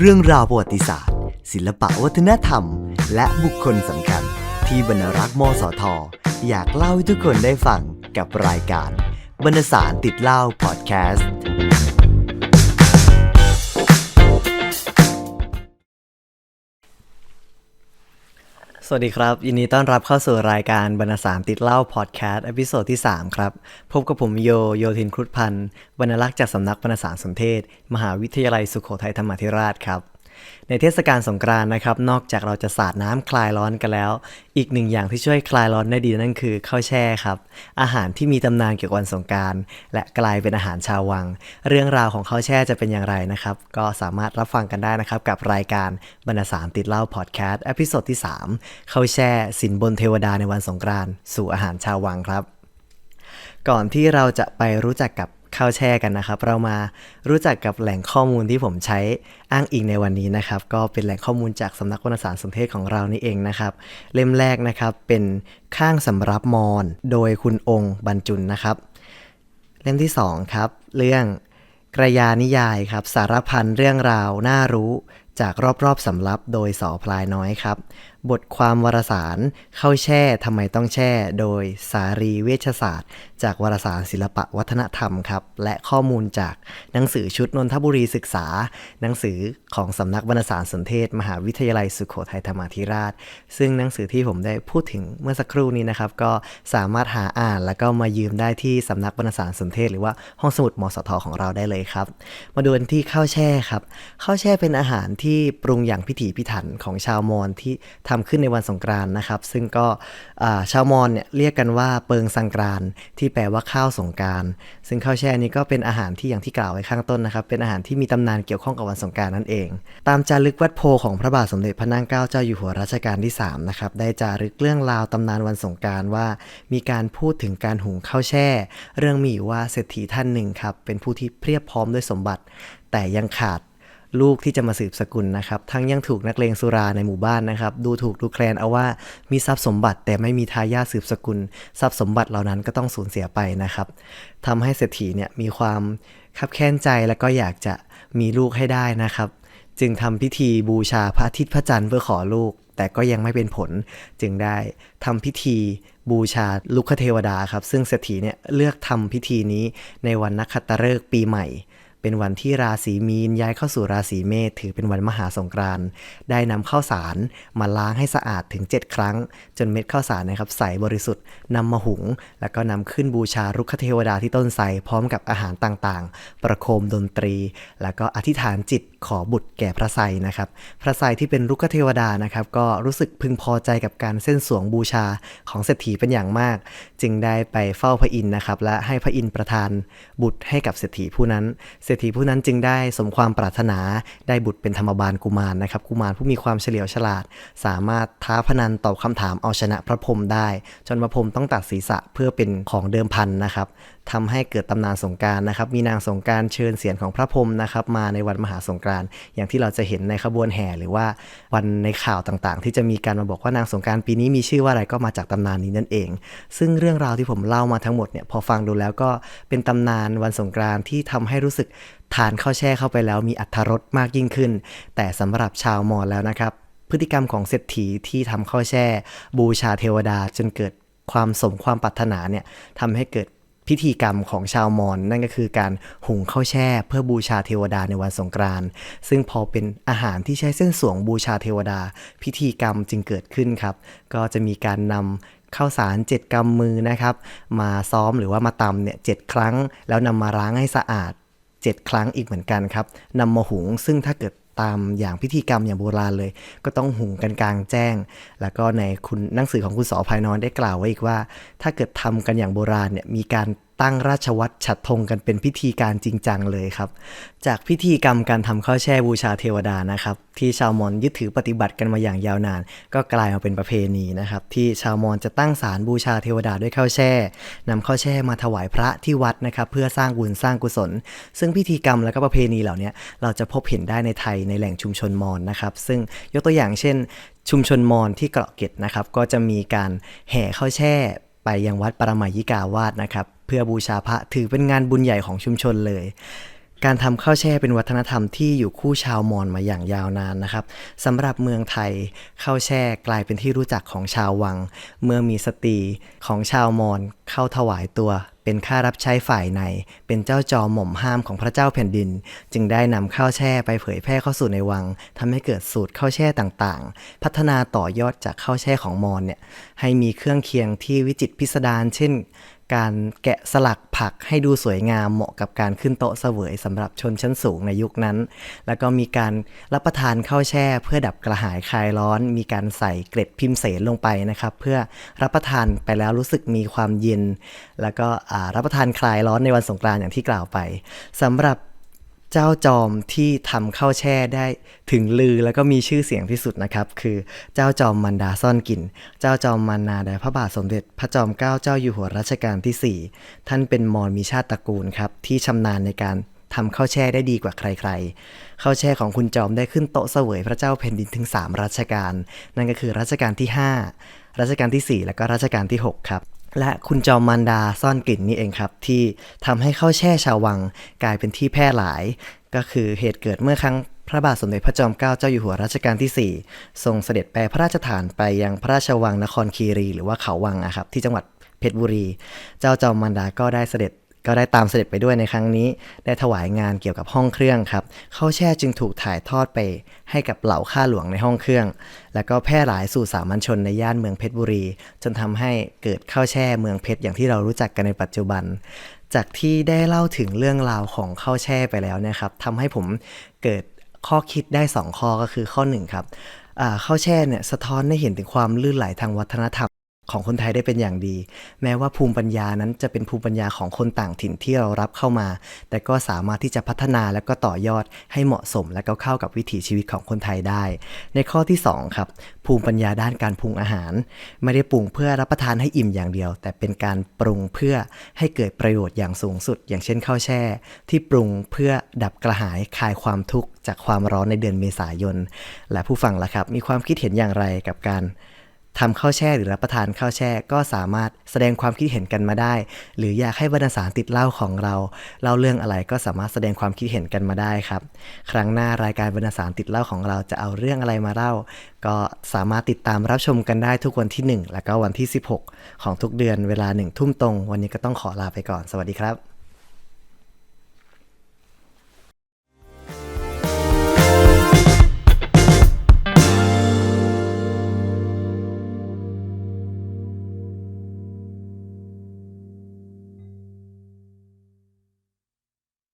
เรื่องราวประวัติศาสตร์ ศิลปะวัฒนธรรม และบุคคลสำคัญ ที่บรรณรักษ์มสท อยากเล่าให้ทุกคนได้ฟังกับรายการ บรรณสารติดเล่าพอดแคสต์ สวัสดีครับ ยินดีต้อนรับเข้าสู่รายการบรรณสามติดเล่าพอดแคสต์อพิโซดที่ 3 ครับ พบกับผมโยโยธินครุฑพันธ์บรรณลักษ์จากสำนักบรรณสารสนเทศ มหาวิทยาลัยสุโขทัยธรรมาธิราชครับ ในเทศกาลสงกรานต์นะครับ นอกจากเราจะสาดน้ำคลายร้อนกันแล้ว อีกหนึ่งอย่างที่ช่วยคลายร้อนได้ดีนั่นคือข้าวแช่ครับ อาหารที่มีตำนานเกี่ยวกับวันสงกรารและกลายเป็นอาหารชาววัง เรื่องราวของข้าวแช่จะเป็นอย่างไรนะครับ ก็สามารถรับฟังกันได้นะครับ กับรายการบรรณสารติดเล่าพอดแคสต์เอพิโซดที่3ข้าวแช่สินบนเทวดาในวันสงกรานต์สู่อาหารชาววังครับ ก่อนที่เราจะไปรู้จักกับ ข้าวแช่กันนะครับ เรามารู้จักกับแหล่งข้อมูลที่ผมใช้อ้างอิงในวันนี้นะครับ ก็เป็นแหล่งข้อมูลจากสำนักวรรสารสนเทศของเรานี่เองนะครับ เล่มแรกนะครับเป็นข้างสำรับมอนโดยคุณองค์บรรจุนนะครับ เล่มที่2ครับเรื่องกระยานิยายครับสารพันเรื่องราวน่ารู้จากรอบๆสำรับโดยสอพลายน้อยครับ บทความวารสารเข้าแช่ทำไมต้องแช่ โดยสารีเวชศาสตร์ จากวารสารศิลปะวัฒนธรรมครับ และข้อมูลจากหนังสือชุดนนทบุรีศึกษา หนังสือของสำนักบรรณสารสนเทศ มหาวิทยาลัยสุโขทัยธรรมาธิราช ซึ่งหนังสือที่ผมได้พูดถึงเมื่อสักครู่นี้นะครับ ก็สามารถหาอ่านแล้วก็มายืมได้ที่สำนักบรรณสารสนเทศ หรือว่าห้องสมุดมสทของเราได้เลยครับ มาดูกันที่ข้าวแช่ครับข้าวแช่เป็นอาหารที่ปรุงอย่างพิถีพิถันของชาวมอญที่ทำขึ้นในวันสงกรานนะครับ ซึ่งก็ชาวมอญเนี่ยเรียกกันว่าเปิงสังกรานที่แปลว่าข้าวสงกราร ซึ่งข้าวแช่นี้ก็เป็นอาหารที่อย่างที่กล่าวไว้ข้างต้นนะครับ เป็นอาหารที่มีตำนานเกี่ยวข้องกับวันสงกรารนั่นเอง ตามจารึกวัดโพของพระบาทสมเด็จพระนั่งเกล้าเจ้าอยู่หัวรัชกาลที่3นะครับได้จารึกเรื่องราวตำนานวันสงกรารว่า มีการพูดถึงการหุงข้าวแช่ เรื่องมีอยู่ว่าเศรษฐีท่านหนึ่งครับเป็นผู้ที่เพียบพร้อมด้วยสมบัติ แต่ยังขาด ลูกที่จะมาสืบสกุลนะครับ ทั้งยังถูกนักเลงสุราในหมู่บ้านนะครับ ดูถูกดูแคลนเอาว่ามีทรัพย์สมบัติแต่ไม่มีทายาทสืบสกุล ทรัพย์สมบัติเหล่านั้นก็ต้องสูญเสียไปนะครับทำให้เศรษฐีเนี่ยมีความคับแค้นใจและก็อยากจะมีลูกให้ได้นะครับ จึงทำพิธีบูชาพระอาทิตย์พระจันทร์เพื่อขอลูก แต่ก็ยังไม่เป็นผลจึงได้ทำพิธีบูชาลุกเทวดาครับ ซึ่งเศรษฐีเนี่ยเลือกทำพิธีนี้ในวันนักขัตฤกษ์ปีใหม่ เป็นวันที่ราศีมีนย้ายเข้าสู่ราศีเมษถือเป็นวันมหาสงกรานต์ได้นำข้าวสารมาล้างให้สะอาดถึง 7 ครั้ง จนเม็ดข้าวสารนะครับใสบริสุทธิ์นำมาหุง แล้วก็นำขึ้นบูชารุกขเทวดาที่ต้นไทรพร้อมกับอาหารต่างๆ ประโคมดนตรี แล้วก็อธิษฐานจิตขอบุตรแก่พระไทรนะครับพระไทรที่เป็นรุกขเทวดานะครับก็รู้สึกพึงพอใจกับการเส้นสวงบูชาของเศรษฐีเป็นอย่างมาก จึงได้ไปเฝ้าพระอินทร์นะครับและให้พระอินทร์ประทานบุตรให้กับเศรษฐีผู้นั้นเศรษฐีผู้นั้นจึงได้สมความปรารถนาได้บุตรเป็นธรรมบาลกุมารนะครับ กุมารผู้มีความเฉลียวฉลาด สามารถท้าพนันตอบคำถามเอาชนะพระพรหมได้ จนพระพรหมต้องตัดศีรษะเพื่อเป็นของเดิมพันนะครับ ทำให้เกิดตำนานสงการนะครับ มีนางสงการเชิญเสียงของพระพรหมนะครับ มาในวันมหาสงกานต์อย่างที่เราจะเห็นในขบวนแห่หรือว่าวันในข่าวต่างๆ ที่จะมีการมาบอกว่านางสงการปีนี้มีชื่อว่าอะไรก็มาจากตำนานนี้นั่นเอง ซึ่งเรื่องราวที่ผมเล่ามาทั้งหมดเนี่ยพอฟังดูแล้วก็เป็นตำนานวันสงกานต์ที่ทำให้รู้สึกทานข้าวแช่เข้าไปแล้วมีอรรรสมากยิ่งขึ้น แต่สำหรับชาวมอญแล้วนะครับ พฤติกรรมของเศรษฐีที่ทำข้าวแช่ บูชาเทวดาจนเกิดความสมความปรารถนาเนี่ยทำให้เกิด พิธีกรรมของชาวมอญนั่นก็คือการหุงข้าวแช่เพื่อบูชาเทวดาในวันสงกรานต์ซึ่งพอเป็นอาหารที่ใช้เส้นสวงบูชาเทวดา พิธีกรรมจึงเกิดขึ้นครับ ก็จะมีการนำข้าวสารเจ็ดกำมือนะครับ มาซ้อมหรือว่ามาตำเนี่ยเจ็ดครั้ง แล้วนำมาล้างให้สะอาด 7 ครั้งอีกเหมือนกันครับนำมาหุงซึ่งถ้าเกิด ตามอย่างพิธีกรรมอย่างโบราณเลย ก็ต้องหุงกันกลางแจ้ง แล้วก็ในคุณหนังสือของคุณสอภายนอนได้กล่าวไว้อีกว่า ถ้าเกิดทำกันอย่างโบราณเนี่ยมีการ ตั้งราชวัตรฉัดธงกันเป็นพิธีการจริงจังเลยครับ จากพิธีกรรมการทำข้าวแช่บูชาเทวดานะครับ ที่ชาวมอญยึดถือปฏิบัติกันมาอย่างยาวนาน ก็กลายมาเป็นประเพณีนะครับ ที่ชาวมอญจะตั้งศาลบูชาเทวดาด้วยข้าวแช่นำข้าวแช่มาถวายพระที่วัดนะครับ เพื่อสร้างบุญสร้างกุศล ซึ่งพิธีกรรมและก็ประเพณีเหล่านี้เราจะพบเห็นได้ในไทยในแหล่งชุมชนมอญนะครับ ซึ่งยกตัวอย่างเช่นชุมชนมอญที่เกาะเกร็ดนะครับ ก็จะมีการแห่ข้าวแช่ ไปยังวัดปรมายิกาวาสนะครับ เพื่อบูชาพระถือเป็นงานบุญใหญ่ของชุมชนเลย การทำข้าวแช่เป็นวัฒนธรรมที่อยู่คู่ชาวมอญมาอย่างยาวนานนะครับสำหรับเมืองไทยข้าวแช่กลายเป็นที่รู้จักของชาววัง เมื่อมีสตรีของชาวมอญเข้าถวายตัว เป็นข้ารับใช้ฝ่ายใน เป็นเจ้าจอมหม่อมห้ามของพระเจ้าแผ่นดิน จึงได้นำข้าวแช่ไปเผยแพร่เข้าสู่ในวังทำให้เกิดสูตรข้าวแช่ต่างๆ พัฒนาต่อยอดจากข้าวแช่ของมอญเนี่ยให้มีเครื่องเคียงที่วิจิตรพิสดารเช่น การแกะสลักผักให้ดูสวยงามเหมาะกับการขึ้นโต๊ะเสวยสำหรับชนชั้นสูงในยุคนั้น แล้วก็มีการรับประทานข้าวแช่เพื่อดับกระหายคลายร้อน มีการใส่เกล็ดพิมเสนลงไปนะครับ เพื่อรับประทานไปแล้วรู้สึกมีความเย็น แล้วก็รับประทานคลายร้อนในวันสงกรานต์อย่างที่กล่าวไปสำหรับ เจ้าจอมที่ทำข้าวแช่ได้ถึงลือแล้วก็มีชื่อเสียงที่สุดนะครับ คือเจ้าจอมมันดาซ่อนกลิ่น เจ้าจอมมันนาแด่พระบาทสมเด็จพระจอมเกล้าเจ้าอยู่หัวรัชกาลที่ 4 ท่านเป็นมอญมีชาติตระกูลครับ ที่ชำนาญในการทำข้าวแช่ได้ดีกว่าใครๆ ข้าวแช่ของคุณจอมได้ขึ้นโต๊ะเสวยพระเจ้าแผ่นดินถึง 3 รัชกาล นั่นก็คือรัชกาลที่ 5 รัชกาลที่ 4 และก็รัชกาลที่ 6 ครับ และคุณจอมมันดาซ่อนกลิ่นนี่เองครับ ที่ทำให้ข้าวแช่ชาววังกลายเป็นที่แพร่หลาย ก็คือเหตุเกิดเมื่อครั้งพระบาทสมเด็จพระจอมเกล้าเจ้าอยู่หัวรัชกาลที่ 4 ทรงเสด็จไปพระราชฐานไปยังพระราชวังนครคีรี หรือว่าเขาวังนะครับที่จังหวัดเพชรบุรี เจ้าจอมมันดาก็ได้เสด็จ ก็ได้ตามเสด็จไปด้วยในครั้งนี้ ได้ถวายงานเกี่ยวกับห้องเครื่องครับข้าวแช่จึงถูกถ่ายทอดไปให้กับเหล่าข้าหลวงในห้องเครื่อง แล้วก็แพร่หลายสู่สามัญชนในย่านเมืองเพชรบุรี จนทำให้เกิดข้าวแช่เมืองเพชรอย่างที่เรารู้จักกันในปัจจุบัน จากที่ได้เล่าถึงเรื่องราวของข้าวแช่ไปแล้วนะครับทำให้ผมเกิดข้อคิดได้ 2 ข้อก็คือข้อ1ครับข้าวแช่เนี่ยสะท้อนให้เห็นถึงความลื่นไหลทางวัฒนธรรม ของคนไทยได้เป็นอย่างดี แม้ว่าภูมิปัญญานั้นจะเป็นภูมิปัญญาของคนต่างถิ่นที่เรารับเข้ามา แต่ก็สามารถที่จะพัฒนาและก็ต่อยอดให้เหมาะสม และก็เข้ากับวิถีชีวิตของคนไทยได้ ในข้อที่สองครับภูมิปัญญาด้านการปรุงอาหาร ไม่ได้ปรุงเพื่อรับประทานให้อิ่มอย่างเดียว แต่เป็นการปรุงเพื่อให้เกิดประโยชน์อย่างสูงสุด อย่างเช่นข้าวแช่ ที่ปรุงเพื่อดับกระหายคลายความทุกข์จากความร้อนในเดือนเมษายน และผู้ฟังล่ะครับ มีความคิดเห็นอย่างไรกับการ ทำข้าวแช่หรือรับประทานข้าวแช่ก็สามารถแสดงความคิดเห็นกันมาได้ หรืออยากให้บรรณสารติดเล่าของเราเล่าเรื่องอะไรก็สามารถแสดงความคิดเห็นกันมาได้ครับ ครั้งหน้ารายการบรรณสารติดเล่าของเราจะเอาเรื่องอะไรมาเล่า ก็สามารถติดตามรับชมกันได้ทุกวันที่ 1 และก็วันที่ 16 ของทุกเดือนเวลา1ทุ่มตรง วันนี้ก็ต้องขอลาไปก่อน สวัสดีครับ